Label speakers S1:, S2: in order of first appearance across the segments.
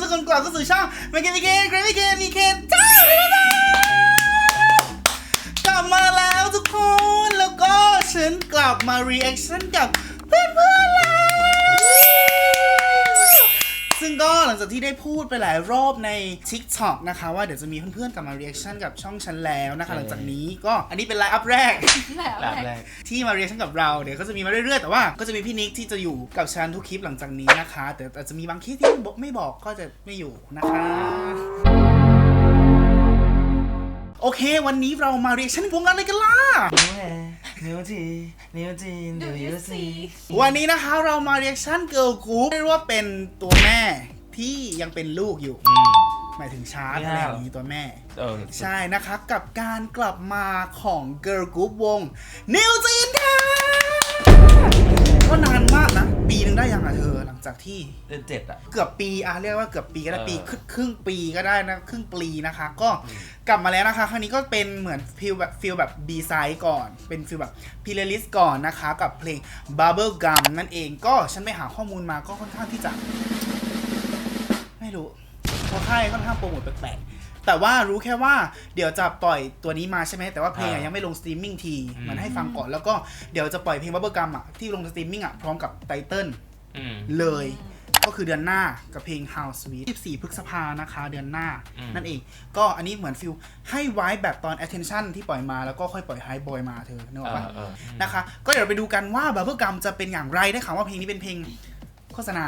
S1: สู่ช่องเมเกอร์มเกนเกรนเมเกนมีเคนจ้ากลับมาแล้วทุกคน แล้วก็ฉันกลับมารีแอคชั่นกับเพื่อนเพื่อนๆแล้ว ลังจากที่ได้พูดไปหลายรอบใน TikTok นะคะ ว่าเดี๋ยวจะมีเพื่อนๆกลับมา reaction กับช่องฉันแล้วนะคะ หลังจากนี้ก็อันนี้เป็นไลฟ์อัพแรก
S2: แล้ว
S3: แบบแรก
S1: ที่มาเรียนกับเราเดี๋ยวก็จะมีมาเรื่อยๆ แต่ว่าก็จะมีพี่นิกที่จะอยู่กับฉันทุกคลิปหลังจากนี้นะคะ แต่อาจจะมีบางคลิปที่บอกไม่บอกก็จะไม่อยู่นะคะ โอเค วันนี้เรามาเรียกชั่นวงกันเลยกันล่ะ
S3: นิ้วแฮนิ้วทีนิ้วจีน
S2: ดู
S3: ดู
S2: ยู
S3: ยู
S2: ซี
S3: ซี
S1: วันนี้นะคะเรามาเรียกชั่นเกิร์ลกรุ๊ปเรียกว่าเป็นตัวแม่ ที่ยังเป็นลูกอยู่
S3: อืม
S1: หมายถึงชาร์ต
S3: ไม่
S1: อะไร
S3: น่า
S1: อย่างนี้ตัวแม่
S3: เออ
S1: ใช่นะคะกับการกลับมาของเกิร์ลกรุ๊ปวงนิวจีนค่ะก็นานมากนะ ปีหนึ่งได้ยังอะเธอหลังจากที่
S3: เดือนเจ็ดอะ
S1: เกือบปีอะเรียกว่าเกือบปีก็ได้
S3: เออ
S1: ปีครึ่งครึ่งปีก็ได้นะครึ่งปีนะคะ ก็กลับมาแล้วนะคะ ครั้งนี้ก็เป็นเหมือนฟิลแบบฟิลแบบบีไซด์ก่อน เป็นฟิลแบบพีเรลิสก่อนนะคะ กับเพลง Bubble Gum นั่นเองก็ฉันไปหาข้อมูลมาก็ค่อนข้างที่จะ ไม่รู้เพราะค่ายค่อนข้างโปรโมทแปลกๆแต่ว่ารู้แค่ว่าเดี๋ยวจะปล่อยตัวนี้มาใช่ไหมแต่ว่าเพลงอะ
S3: อ่ายั
S1: ยังไม่ลงสตรีมมิ่งที
S3: อืม
S1: มันให้ฟังก่อนแล้วก็เดี๋ยวจะปล่อยเพลง Bubble Gum อะที่ลงสตรีมมิ่งอะพร้อมกับไตเติ้ล
S3: อืม
S1: เลย ก็คือเดือนหน้ากับเพลง House Sweet 14 พฤษภานะคะ เดือนหน้า
S3: อืม
S1: นั่นเอง ก็อันนี้เหมือนฟิลให้ไว้แบบตอน attention ที่ปล่อยมาแล้วก็ค่อยปล่อย High Boy มาเธอนึกอ
S3: เอ
S1: อกปะ
S3: อเออ
S1: นะคะ ก็เดี๋ยวไปดูกันว่า Bubble Gum จะเป็นอย่างไรได้ข่าวว่าเพลงนี้เป็นเพลงโฆษณา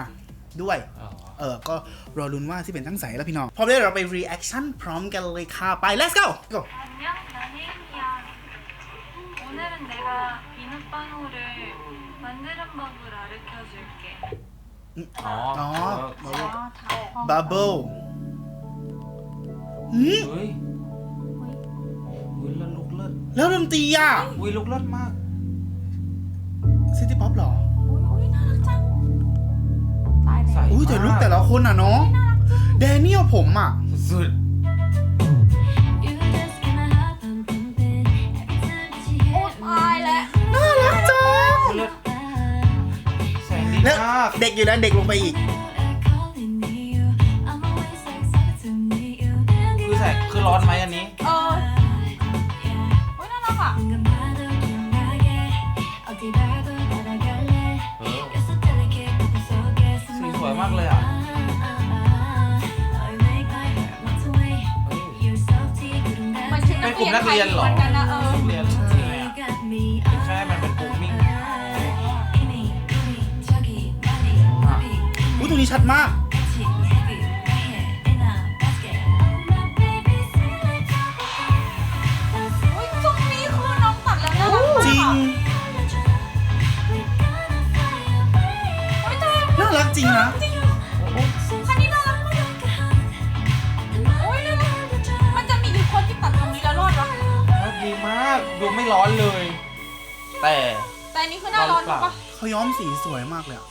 S1: ด้วย
S3: อ๋อ
S1: เออ ก็รอลุ้นว่าที่เป็นทั้งใสแล้วพี่น้อง พร้อมแล้วเราไป reaction พร้อมกันเลยค่ะ ไป let's go go
S4: 안녕, 난 혜인이야. 오늘은 내가 비눗방울을 만드는 법을 가르쳐줄게.
S3: อ๋อ
S1: อ๋อ
S3: เออ
S2: อ๋อถามห้อง
S1: Bubble หืม
S3: เฮ้ยอุ้ยเลิศลุกเลิศ
S1: แล้วดนตรีอ่ะ
S3: อุ้ยลุกเลิศมาก
S1: City Pop หรอ
S2: อุ้ยอุ้
S3: ใส่
S2: แล้ว
S1: อุ้ยแต่ลุกแต่ละคนอะเนาะแดเนียลผมอะ
S3: สุด
S4: You just gonna hop and bump it every time that you
S2: โอ้
S4: hit
S2: ตายแล้ว
S1: น่ารักจัง
S3: เลิศ
S4: me.
S3: แสงดี
S1: แล้ว
S3: มาก
S1: เด็กอยู่แล้วเด็กลงไปอีก
S4: Calling me you. I'm always so excited to meet you.
S3: คือแสงคือร้อนไหมอันนี้
S2: เอ
S3: ลุ่
S2: มนักเรียนหรอกันนะเรี
S3: ยนใช่อะ
S4: เป็น
S3: แค่มันเป็น
S1: ก
S2: ลุ่ม
S1: มิ่ง
S2: อุ้ยต
S1: รงนี้
S2: ชัด
S3: มาก
S2: คือหน้าร้อนปะ
S1: เขาย้อมสีสวยมากเลยอะ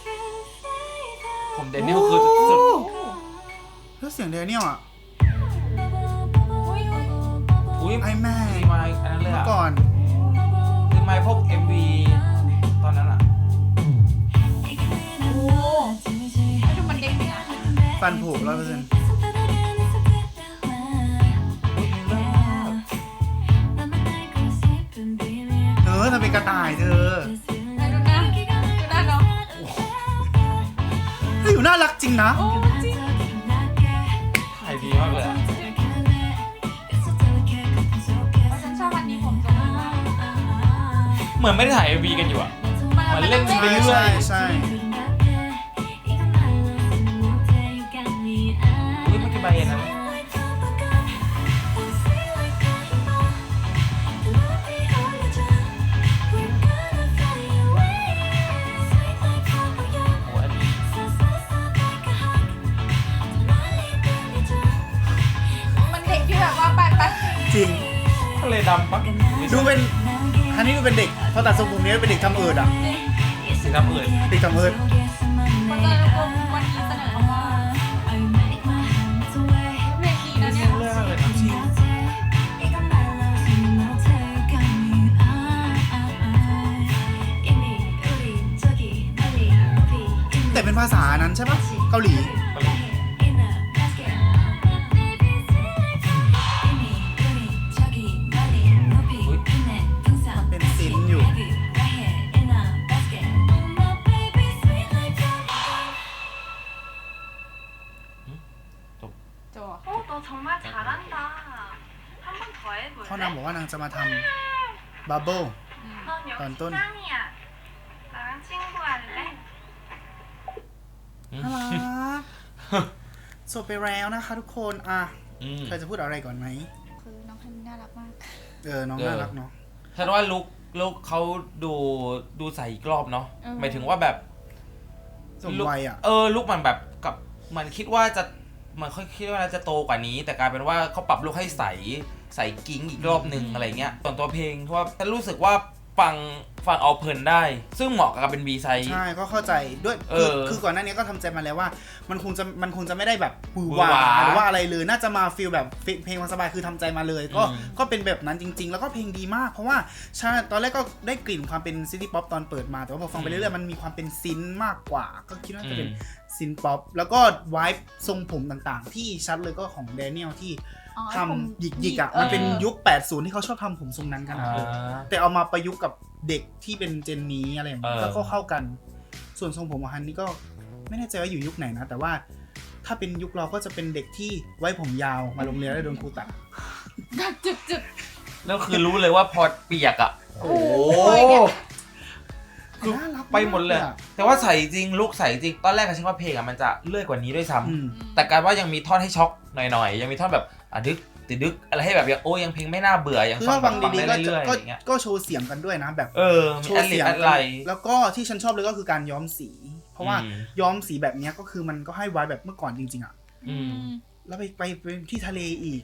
S3: ผมเดนนิลคือสุด
S1: แล้วเสียงแดเนียลอะ
S2: อุ้ยอุ้ย
S3: อุ้ย
S1: ไอแม่
S3: รีมายอันนั้นเลย
S1: เมื่อ
S3: อะ
S1: ก่อน
S3: รีมายพวก MV ตอนนั้นอะ
S2: โอ้ไอ้ดูมันเด้งเนี่ย
S1: ฟันผุร้อยเปอร์เซ็นต์
S3: อุ้ยเลิศมาก
S1: เออทำเป็นกระต่ายเธอ
S2: ไน่า
S1: รักจริงนะ
S2: โอ้จริง
S3: ถ่ายดีมากเลยอะ
S2: ฉันชอบอันนี้ผมตรงนี้มาก
S3: เหมือนไม่ได้ถ่าย MV กันอยู่อะมันเล่นไปเรื่อย
S1: ใช่ใช่
S3: อุ้ยเมื่อกี้ใบเอ็นนั้น
S2: ดำ
S3: ปะ
S1: ดูเป็นอันนี้ดูเป็นเด็กพอตัดทรงผมนี้เป็นเด็กทำเอิดอะ
S3: สีดำเอิด
S1: เด็กทำเอิด
S2: มันจะวันนี้เสนอคำว่าเพลงดีนะเนี่ย
S3: เรื่องมากเลยนะ
S1: แต่เป็นภาษานั้นใช่ปะเกาหลี จะมาทำบับเบิ้ล
S4: ตอนต้น
S1: น่ารักจบไปแล้วนะคะทุกคน อะใครจะพูดอะไรก่อนไหม
S2: คือน้องคันน่ารักมาก
S1: เออ น้องน่ารักเนาะ
S3: ฉันว่าลุกลุกเขาดูดูใส่อีกรอบเนาะหมายถึงว่าแบบ
S1: สมวัยอะ
S3: เออลุกมันแบบกับมันคิดว่าจะมันค่อยคิดว่าจะโตกว่านี้ แต่กลายเป็นว่าเขาปรับลุกให้ใส ใสกิ้งอีกรอบหนึ่งอะไรเงี้ยส่วนตัวเพลงเพราะว่าฉันรู้สึกว่าฟังฟังเอาเพลินได้ ซึ่งเหมาะกับการเป็นบีไซ
S1: ใช่ก็เข้าใจด้วย
S3: เอ
S1: คือ
S3: อ
S1: คือก่อนหน้านี้ก็ทำใจมาแล้วว่า มันคงจะมันคงจะไม่ได้แบบหวือ
S3: หวื
S1: ห
S3: อ
S1: วา
S3: หวา
S1: หรือว่าอะไรเลยน่าจะมาฟีลแบบเพลงสบายๆคือทำใจมาเลย ก็
S3: อืม
S1: ก็เป็นแบบนั้นจริง ๆ แล้วก็เพลงดีมาก เพราะว่าใช่ตอนแรกก็ได้กลิ่นความเป็นซิตี้ป๊อปตอนเปิดมา แต่ว่าพอฟังไปเรื่อยๆมันมีความเป็นซินท์มากกว่า ก็คิดว่าจะเป็นซินป๊อปแล้วก็วายทรงผมต่างๆ ที่ชัดเลยก็ของแดเนียลที่
S2: อ๋อ
S1: ท
S2: ผมำ
S1: หยิกๆอะ
S2: เออ
S1: มันเป็นยุค 80 ที่เขาชอบทำผมทรงนั้นกัน
S3: อ่
S1: อะาแต่เอามาประยุกต์กับเด็กที่เป็นเจนนี้อะไรอย่างเงี้ย
S3: เออ
S1: ก็ก็เข้ากัน ส่วนทรงผมของฮันนี่ก็ไม่แน่ใจว่าอยู่ยุคไหนนะ แต่ว่าถ้าเป็นยุคเราก็จะเป็นเด็กที่ไว้ผมยาวมาโรงเรียนแล้วโดนครูตัด
S2: ดักจุดจุด
S3: แล้วคือรู้เลยว่าพอเปียกอะ
S2: โอ้ยเนี่ย
S3: คือ
S1: น่ารัก
S3: ไปหมดเลยา
S1: ก
S3: อะ
S1: อะ
S3: แต่ว่าใส่จริงลุกใส่จริง ตอนแรกก็ฉันว่าเพลงอะมันจะเลื่อยกว่านี้ด้วยซ้ำ
S1: อืม
S3: แต่การว่ายังมีท่อนให้ช็อกหน่อยๆ ยังมีท่อนแบบ อะดึกติดดึกอะไรให้แบบยังโอ้ยังเพลงไม่น่าเบื่อยัง
S1: คือ
S3: ฟั
S1: ถ้าง
S3: แบ
S1: ฟั
S3: บ
S1: ง
S3: ฟัง
S1: ดี
S3: ได้
S1: ๆก็จะ
S3: เรื่อยๆ
S1: ก็
S3: อะไรเงี้ย
S1: ก็โชว์เสียงกันด้วยนะแบบ
S3: เออ
S1: โช
S3: มี
S1: ว์
S3: อะไร
S1: เสียง
S3: อะไร
S1: กันแล้วก็ที่ฉันชอบเลยก็คือการย้อมสี เพราะว่า
S3: อืม
S1: ย้อมสีแบบเนี้ยก็คือมันก็ให้ไว้แบบเมื่อก่อนจริง ๆอะ
S3: อืม
S1: แล้วไปไปไปที่ทะเลอีก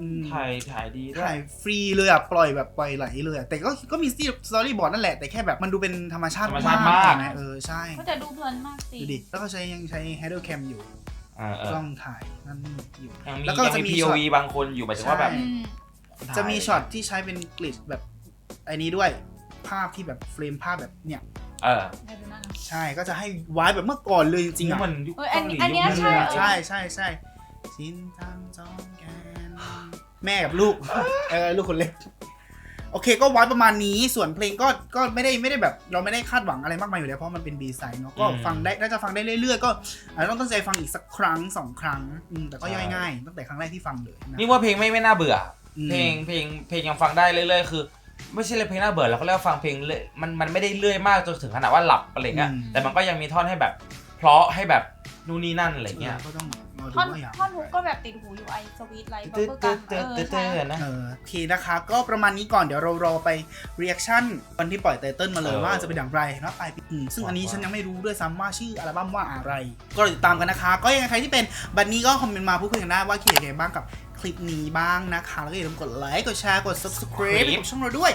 S1: อืม
S3: ถ่ายถ่ายดีด้วย
S1: ถ่ายฟรีเลยอะปล่อยแบบปล่อยไหลเลยอะแต่ก็ก็มีสตอรี่บอร์ดนั่นแหละแต่แค่แบบมันดูเป็นธรรมชาติ
S3: ธรรมชาติมาก
S1: นะเออใช่
S2: ก็จะดูเพลินมากจริง
S1: ดูดิแล้วก็ใช้ยังใช้ Handle Cam อยู่
S3: อ่าเออ ก
S1: ล้องถ่ายนั่นนี่อยู่
S3: ยังมี
S1: แล้วก็
S3: ยัง
S1: จะ
S3: มี
S1: มี ช็อต
S3: POV บางคนอยู่หมายถึงว่าแบบ
S1: ใช่
S2: อืม
S1: จะมีช็อตที่ใช้เป็นกลิดแบบไอ้นี้ด้วยภาพที่แบบเฟรมภาพแบบเนี่ย
S3: เออ
S2: เดี๋ยวดูนั่นนะ
S1: ใช่ก็จะให้ไว้แบบเมื่อก่อนเลยจริงๆอะ
S3: มันยุค
S2: เอออันนี้
S3: เกาหลี
S2: อันเนี้ย
S3: ยุค
S2: ใช่
S3: นึงอะ
S1: ใช่ใช่ใช่ชินจังจองแกนแม่กับลูก เออลูกคนเล็ก โอเคก็ไว้ประมาณนี้ส่วนเพลงก็ก็ไม่ได้ไม่ได้แบบ เราไม่ได้คาดหวังอะไรมากมายอยู่แล้วเพราะมันเป็นบีไซน์เนาะก็
S3: อืม
S1: ฟังได้น่าจะฟังได้เรื่อยๆ ก็อาจจะต้องตั้งใจฟังอีกสักครั้งสองครั้งอืมแต่ก็ย่อยง่ายตั้งแต่ครั้งแรกที่ฟังเลยะ
S3: นี่ว่าเพลงไม่ไม่น่าเบื่อ
S1: อืม
S3: เพลงเพลงเพลงยังฟังได้เรื่อยๆคือ ไม่ใช่เลยเพลงน่าเบื่อเราก็เรียกว่าฟังเพลงเรื่อยมันมันไม่ได้เรื่อยมากจนถึงขนาดว่าหลับอะไรเงี้ย
S1: อืม
S3: แต่มันก็ยังมีท่อนให้แบบ เพราะให้แบบนู่นนี่นั่นอะไรเงี้ย
S1: ก็ต้อง รอดู
S2: ท่อน
S1: ว่าอย่าง
S2: ท่อนฮุกก็แบบติดหูอยู่ไอสวีทไลท์บับ
S3: เต้
S2: เบิ้ลกั
S3: เต้
S2: ม
S3: เต้
S2: เออ
S3: เต้
S2: ใช่
S3: นะ
S1: เออโอเคนะคะ ก็ประมาณนี้ก่อนเดี๋ยวเรารอไปเรีแอคชั่นวันที่ปล่อยไตเติ้ลมาเลย
S3: เออ
S1: ว่าจะเป็นอย่างไรเนาะปลายปีอืมซึ่งอันนี้ฉันยังไม่รู้ด้วยซ้ำว่าชื่ออัลบั้มว่าอะไร ก็รอติดตามกันนะคะ ก็ยังไงใครที่เป็นบัดนี้ก็คอมเมนต์มาพูดคุยกันได้ว่าคิดยังไงบ้างกับคลิปนี้บ้างนะคะ แล้วก็อย่าลืมกดไลค์กดแชร์กด subscribe ให้กับช่องเราด้วย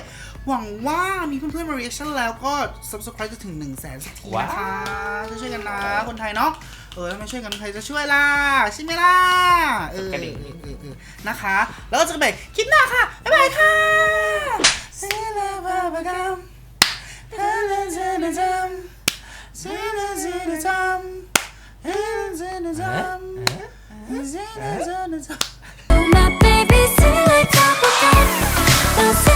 S1: หวังว่ามีเพื่อนๆมา reaction แล้วก็ subscribe จะถึง1 0 0 0 0แสนสักทีนะคะช่วยๆกันนะคนไทยเนาะ เออถ้าไม่ช่วยกันใครจะช่วยล่ะใช่ไหมล่ะเออเอ,อ,เอ,อนะคะ แล้วก็จะไปคิดหน้าค่ะ บ๊ายบายค่ะเซเลบาบกัมเฮเลเซเลจัมเซเลเซเลจัมเฮเลเซเลจัม
S3: เฮเล
S1: เซเลจัม
S5: My baby,
S1: see like double dance.